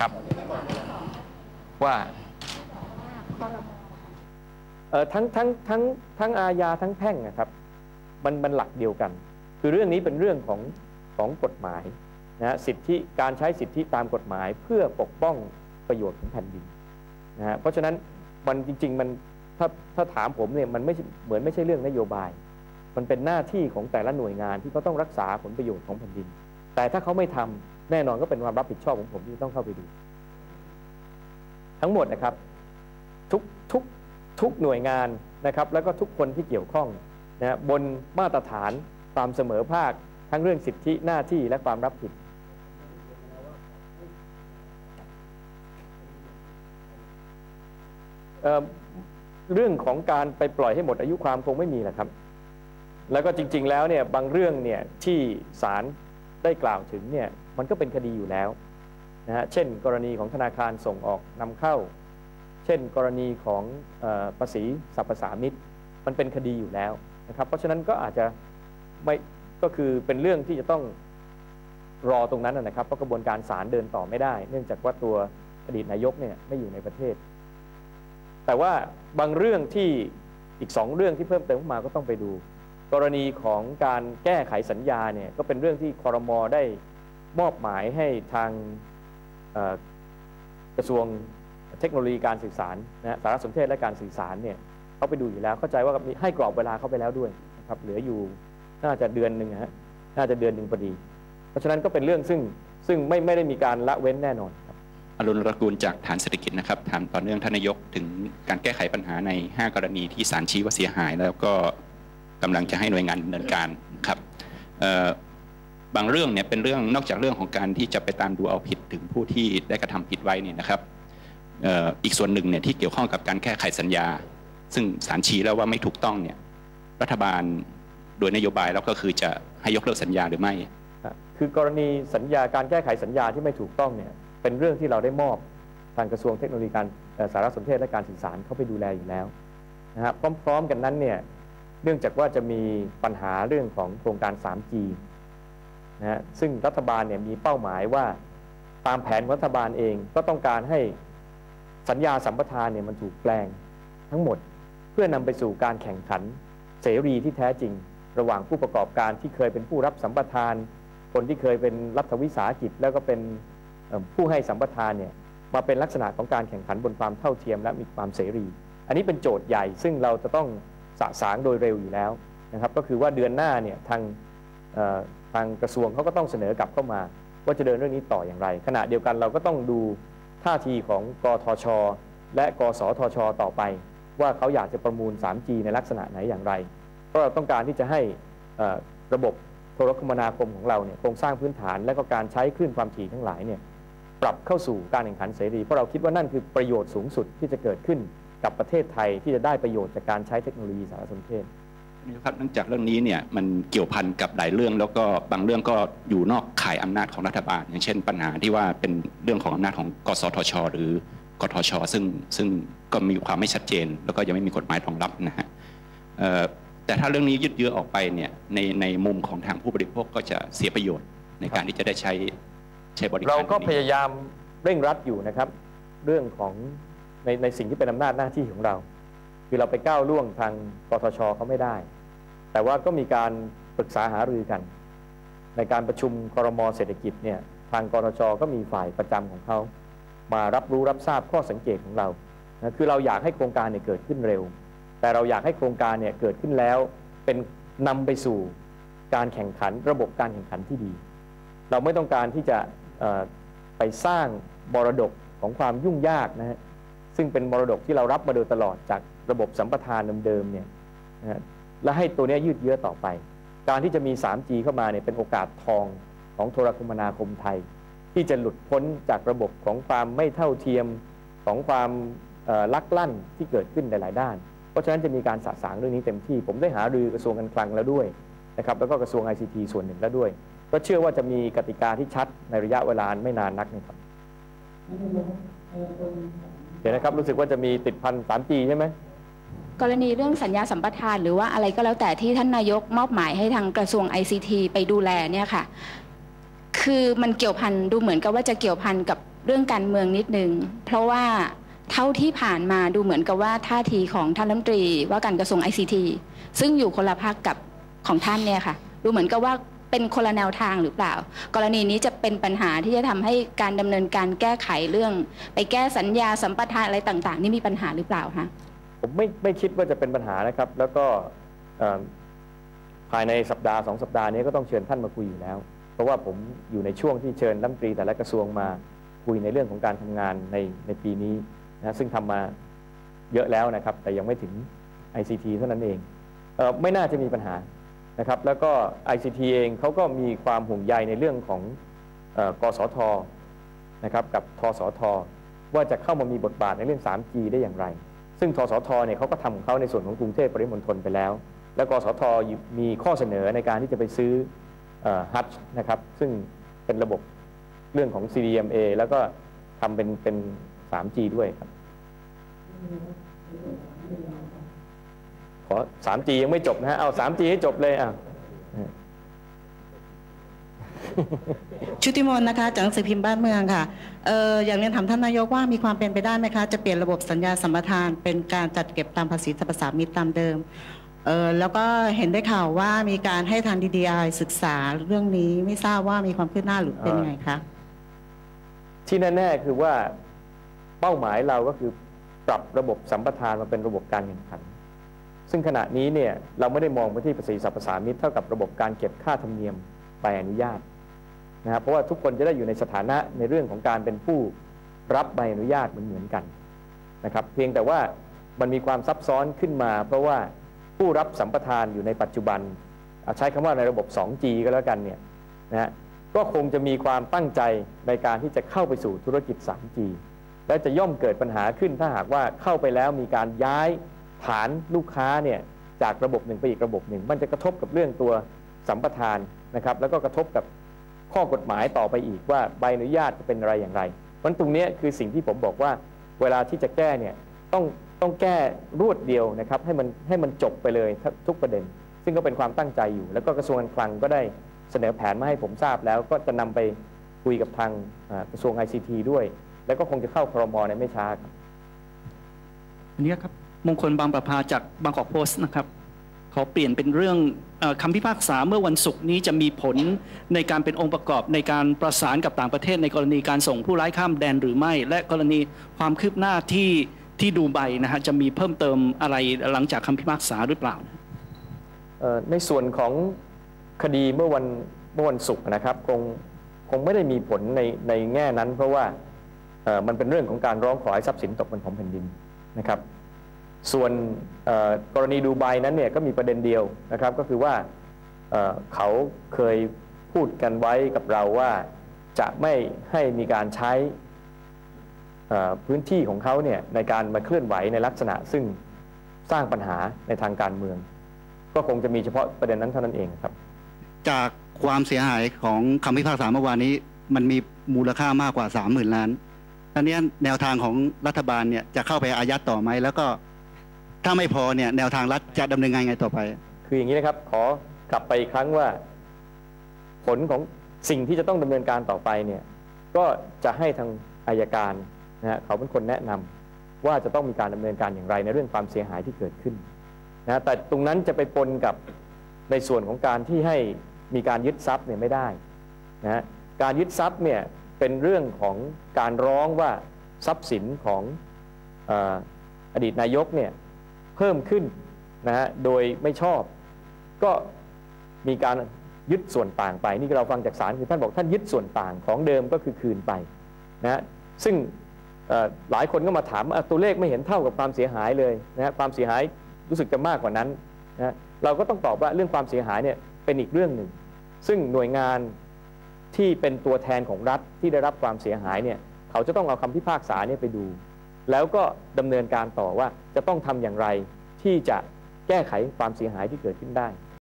ครับ ว่าเอ่อทั้งทั้งทั้งทั้งอาญาทั้งแพ่งนะครับ มันมันหลักเดียวกัน คือเรื่องนี้เป็นเรื่องของของกฎหมายนะฮะสิทธิการใช้สิทธิตามกฎหมายเพื่อปกป้องประโยชน์ของแผ่นดินนะฮะเพราะฉะนั้นมันจริง ๆ มันถ้าถ้าถามผมเนี่ยมันไม่ใช่เหมือนไม่ใช่เรื่องนโยบาย มันเป็นหน้าที่ของแต่ละหน่วยงานที่เขาต้องรักษาผลประโยชน์ของแผ่นดิน แต่ถ้าเขาไม่ทำแน่นอนก็เป็นความรับผิดชอบของผมที่ต้องเข้าไปดู ทั้งหมดนะครับทุกทุกทุกหน่วยงานนะครับ แล้วก็ทุกคนที่เกี่ยวข้องนะบนมาตรฐานความเสมอภาค ทั้งเรื่องสิทธิหน้าที่และความรับผิดเเรื่องของการไปปล่อยให้หมดอายุความคงไม่มีแหละครับ แล้วก็จริง ๆ แล้วเนี่ยบางเรื่องเนี่ยที่ศาล ได้กล่าวถึงเนี่ยมันก็เป็นคดีอยู่แล้วนะฮะเช่น กรณีของธนาคารส่งออกนำเข้า เช่น กรณีของออภาษีสรรพสามิตมันเป็นคดีอยู่แล้วนะครับเพราะฉะนั้นก็อาจจะไม่ก็คือเป็นเรื่องที่จะต้องรอตรงนั้นนะนะครับเพราะกระบวนการศาลเดินต่อไม่ได้ เนื่องจากว่าตัวอดีตนายกเนี่ยไม่อยู่ในประเทศ แต่ว่าบางเรื่องที่อีกสองเรื่องที่เพิ่มเติมเข้ามาก็ต้องไปดู กรณีของการแก้ไขสัญญาเนี่ยก็เป็นเรื่องที่คอรมอได้มอบหมายให้ทางกระทรวงเทคโนโลยีการสื่อสารนะสารสนเทศและการสื่อสารเนี่ยเขาไปดูอยู่แล้วเข้าใจว่ามีให้กรอบเวลาเข้าไปแล้วด้วยนะครับเหลืออยู่น่าจะเดือนหนึ่งฮะน่าจะเดือนหนึ่งพอดี เพราะฉะนั้นก็เป็นเรื่องซึ่งซึ่งไม่ไม่ได้มีการละเว้นแน่นอนครับอรุณรกูลจากฐานเศรษฐกิจนะครับถามต่อเนื่องท่านนายกถึงการแก้ไขปัญหาใน 5 กรณีที่ศาลชี้ว่าเสียหาย แล้วก็ กำลังจะให้หน่วยงานดำเนินการครับบางเรื่องเนี่ยเป็นเรื่องนอกจากเรื่องของการที่จะไปตามดูเอาผิดถึงผู้ที่ได้กระทำผิดไว้เนี่ยนะครับอีกส่วนหนึ่งเนี่ยที่เกี่ยวข้องกับการแก้ไขสัญญา ซึ่งศาลชี้แล้วว่าไม่ถูกต้องเนี่ยรัฐบาลโดยนโยบายแล้วก็คือจะให้ยกเลิกสัญญาหรือไม่ คือกรณีสัญญาการแก้ไขสัญญาที่ไม่ถูกต้องเนี่ยเป็นเรื่องที่เราได้มอบทางกระทรวงเทคโนโลยีการสารสนเทศและการสื่อสารเข้าไปดูแลอยู่แล้วนะครับพร้อม ๆ กันนั้นเนี่ย เนื่องจากว่าจะมีปัญหาเรื่องของโครงการ 3G นะฮะซึ่งรัฐบาลเนี่ยมีเป้าหมายว่าตามแผนรัฐบาลเองก็ต้องการให้สัญญาสัมปทานเนี่ยมันถูกแปลงทั้งหมดเพื่อนำไปสู่การแข่งขันเสรีที่แท้จริง ระหว่างผู้ประกอบการที่เคยเป็นผู้รับสัมปทาน คนที่เคยเป็นรัฐวิสาหกิจ แล้วก็เป็นผู้ให้สัมปทานเนี่ยมาเป็นลักษณะของการแข่งขันบนความเท่าเทียมและมีความเสรี อันนี้เป็นโจทย์ใหญ่ซึ่งเราจะต้อง สะสางโดยเร็วอยู่แล้วนะครับก็คือว่าเดือนหน้าเนี่ยทางทางกระทรวงเขาก็ต้องเสนอกลับเข้ามา ว่าจะเดินเรื่องนี้ต่ออย่างไร ขณะเดียวกันเราก็ต้องดูท่าทีของกทช และกสทช ต่อไป ว่าเขาอยากจะประมูล 3G ในลักษณะไหนอย่างไร เพราะเราต้องการที่จะให้ระบบโทรคมนาคมของเราเนี่ยโครงสร้างพื้นฐานและก็การใช้คลื่นความถี่ทั้งหลายเนี่ยปรับเข้าสู่การแข่งขันเสรี เพราะเราคิดว่านั่นคือประโยชน์สูงสุดที่จะเกิดขึ้น กับประเทศไทยที่จะได้ประโยชน์จากการใช้เทคโนโลยีสารสนเทศนะครับเนื่องจากเรื่องนี้เนี่ยมันเกี่ยวพันกับหลายเรื่อง แล้วก็บางเรื่องก็อยู่นอกข่ายอำนาจของรัฐบาล อย่างเช่นปัญหาที่ว่าเป็นเรื่องของอำนาจของกสทช หรือกทช ซึ่งซึ่งก็มีความไม่ชัดเจน แล้วก็ยังไม่มีกฎหมายรองรับนะฮะเอ่อแต่ถ้าเรื่องนี้ยืดเยื้อออกไปเนี่ยในในมุมของทางผู้บริโภคก็จะเสียประโยชน์ในการที่จะได้ใช้ใช้บริการเราก็ตงนี้พยายามเร่งรัดอยู่นะครับ เรื่องของ ในในสิ่งที่เป็นอำนาจหน้าที่ของเรา คือเราไปก้าวล่วงทางกทชเขาไม่ได้ แต่ว่าก็มีการปรึกษาหารือกัน ในการประชุมครมเศรษฐกิจเนี่ยทางกทชก็มีฝ่ายประจำของเขามารับรู้รับทราบข้อสังเกตของเรานะคือเราอยากให้โครงการเนี่ยเกิดขึ้นเร็ว แต่เราอยากให้โครงการเนี่ยเกิดขึ้นแล้วเป็นนำไปสู่การแข่งขันระบบการแข่งขันที่ดี เราไม่ต้องการที่จะไปสร้างมรดกของความยุ่งยากนะฮะ ซึ่งเป็นมรดกที่เรารับมาโดยตลอดจากระบบสัมปทานเดิมๆเนี่ยนะฮะและให้ตัวนี้ยืดเยื้อต่อไป การที่จะมี 3G เข้ามาเนี่ยเป็นโอกาสทองของโทรคมนาคมไทย ที่จะหลุดพ้นจากระบบของความไม่เท่าเทียมของความลักลั่นที่เกิดขึ้นในหลายด้าน เพราะฉะนั้นจะมีการสะสางเรื่องนี้เต็มที่ ผมได้หารือกระทรวงการคลังแล้วด้วยนะครับแล้วก็กระทรวง ICT ส่วนหนึ่งแล้วด้วย ก็เชื่อว่าจะมีกติกาที่ชัดในระยะเวลาไม่นานนักนะครับ เดี๋ยวนะครับรู้สึกว่าจะมีติดพัน 3G ใช่ไหมกรณีเรื่องสัญญาสัมปทานหรือว่าอะไรก็แล้วแต่ที่ท่านนายกมอบหมายให้ทางกระทรวง ICT ไปดูแลเนี่ยค่ะคคือมันเกี่ยวพันดูเหมือนกับว่าจะเกี่ยวพันกับเรื่องการเมืองนิดนึง เพราะว่าเท่าที่ผ่านมาดูเหมือนกับว่าท่าทีของท่านรัฐมนตรีว่าการกระทรวง ICT ซึ่งอยู่คนละภาคกับของท่านเนี่ยค่ะ ดูเหมือนกับว่า เป็นคนละแนวทางหรือเปล่า กรณีนี้จะเป็นปัญหาที่จะทำให้การดำเนินการแก้ไขเรื่อง ไปแก้สัญญาสัมปทานอะไรต่างๆ นี่มีปัญหาหรือเปล่าคะผมไม่ไม่คิดว่าจะเป็นปัญหานะครับ แล้วก็ภายในสัปดาห์สองสัปดาห์นี้ก็ต้องเชิญท่านมาคุยอยู่แล้ว เพราะว่าผมอยู่ในช่วงที่เชิญรัฐมนตรีแต่ละกระทรวงมาคุยในเรื่องของการทำงานในในปีนี้นะซึ่งทำมาเยอะแล้วนะครับ แต่ยังไม่ถึง ICT เท่านั้นเองเออไม่น่าจะมีปัญหา นะครับแล้วก็ ICT เองเขาก็มีความห่วงใยในเรื่องของเออกสทนะครับกับทสท ว่าจะเข้ามามีบทบาทในเรื่อง 3G ได้อย่างไร ซึ่งทสทเนี่ยเขาก็ทำของเขาในส่วนของกรุงเทพปริมณฑลไปแล้ว แล้วกสทมีข้อเสนอในการที่จะไปซื้อฮัทนะครับซึ่งเป็นระบบเรื่องของ CDMA แล้วก็ทำเป็นเป็น 3G ด้วยครับ ขอ 3G ยังไม่จบนะฮะเอา 3G ให้จบเลยอะชุติมนต์นะคะจากหนังสือพิมพ์บ้านเมืองค่ะเอออยากเรียนถามท่านนายกว่ามีความเป็นไปได้ไหมคะ จะเปลี่ยนระบบสัญญาสัมปทาน เป็นการจัดเก็บตามภาษีสรรพสามิตตามเดิมเออแล้วก็เห็นได้ข่าวว่ามีการให้ทาง DDI ศึกษาเรื่องนี้ไม่ทราบว่ามีความคืบหน้าหรือเป็นยังไงคะที่แน่ๆคือว่าเป้าหมายเราก็คือปรับระบบสัมปทานมาเป็นระบบการแข่งขัน ซึ่งขณะนี้เนี่ยเราไม่ได้มองไปที่ภาษีสรรพสามิตเท่ากับระบบการเก็บค่าธรรมเนียมใบอนุญาตนะครับเพราะว่าทุกคนจะได้อยู่ในสถานะในเรื่องของการเป็นผู้รับใบอนุญาตเหมือนๆกันนะครับเพียงแต่ว่ามันมีความซับซ้อนขึ้นมา เพราะว่าผู้รับสัมปทานอยู่ในปัจจุบันเอาใช้คำว่าในระบบ 2G ก็แล้วกันเนี่ยนะฮะก็คงจะมีความตั้งใจในการที่จะเข้าไปสู่ธุรกิจ 3G และจะย่อมเกิดปัญหาขึ้นถ้าหากว่าเข้าไปแล้วมีการย้าย ฐานลูกค้าเนี่ยจากระบบหนึ่งไปอีกระบบหนึ่ง มันจะกระทบกับเรื่องตัวสัมปทานนะครับแล้วก็กระทบกับข้อกฎหมายต่อไปอีกว่าใบอนุญาตจะเป็นอะไรอย่างไรเพราะตรงนี้คือสิ่งที่ผมบอกว่าเวลาที่จะแก้เนี่ยต้องต้องแก้รวดเดียวนะครับให้มันให้มันจบไปเลยทุกประเด็น ซึ่งก็เป็นความตั้งใจอยู่ แล้วก็กระทรวงการคลังก็ได้เสนอแผนมาให้ผมทราบแล้วก็จะนำไปคุยกับทางกระทรวง ICT ด้วย แล้วก็คงจะเข้าครมในไม่ช้าครับอันนี้ครับ มงคลบางประภาจากบางกอกโพสต์นะครับ ขอเปลี่ยนเป็นเรื่องอคำพิพากษาเมื่อวันศุกร์นี้จะมีผลในการเป็นองค์ประกอบในการประสานกับต่างประเทศในกรณีการส่งผู้ร้ายข้ามแดนหรือไม่ และกรณีความคืบหน้าที่ที่ดูไบนะฮะจะมีเพิ่มเติมอะไรหลังจากคำพิพากษาหรือเปล่า ในส่วนของคดีเมื่อวันเมื่อวันศุกร์นะครับคงคงไม่ได้มีผลในในแง่นั้น เพราะว่ามันเป็นเรื่องของการร้องขอให้ทรัพย์สินตกเป็นของแผ่นดินนะครับ ส่วนกรณีดูไบนั้นเนี่ยก็มีประเด็นเดียวนะครับ ก็คือว่าเเขาเคยพูดกันไว้กับเราว่าจะไม่ให้มีการใช้พื้นที่ของเขาเนี่ยในการมาเคลื่อนไหวในลักษณะ ซึ่งสร้างปัญหาในทางการเมือง ก็คงจะมีเฉพาะประเด็นนั้นเท่านั้นเองครับ จากความเสียหายของคำพิพากษาเมื่อวานนี้ มันมีมูลค่ามากกว่าสามหมื่นล้านตอนนี้แนวทางของรัฐบาลเนี่ยจะเข้าไปอายัดต่อไหมแล้วก็ ถ้าไม่พอเนี่ยแนวทางรัฐจะดำเนินงานไงต่อไป คืออย่างนี้นะครับ ขอกลับไปอีกครั้งว่า ผลของสิ่งที่จะต้องดำเนินการต่อไปเนี่ยก็จะให้ทางอายการนะฮะเขาเป็นคนแนะนำว่าจะต้องมีการดำเนินการอย่างไรในเรื่องความเสียหายที่เกิดขึ้นนะแต่ตรงนั้นจะไปปนกับในส่วนของการที่ให้มีการยึดทรัพย์เนี่ยไม่ได้นะฮะการยึดทรัพย์เนี่ยเป็นเรื่องของการร้องว่าทรัพย์สินของออดีตนายกเนี่ย เพิ่มขึ้นนะฮะโดยไม่ชอบ ก็มีการยึดส่วนต่างไป นี่เราฟังจากศาลคือท่านบอกท่านยึดส่วนต่างของเดิมก็คือคืนไปนะฮะซึ่งหลายคนก็มาถามอะตัวเลขไม่เห็นเท่ากับความเสียหายเลยนะฮะความเสียหายรู้สึกจะมากกว่านั้นนะเราก็ต้องตอบว่าเรื่องความเสียหายเนี่ยเป็นอีกเรื่องหนึ่ง ซึ่งหน่วยงานที่เป็นตัวแทนของรัฐที่ได้รับความเสียหายเนี่ยเขาจะต้องเอาคำพิพากษาเนี่ยไปดู แล้วก็ดำเนินการต่อว่าจะต้องทำอย่างไรที่จะแก้ไขความเสียหายที่เกิดขึ้นได้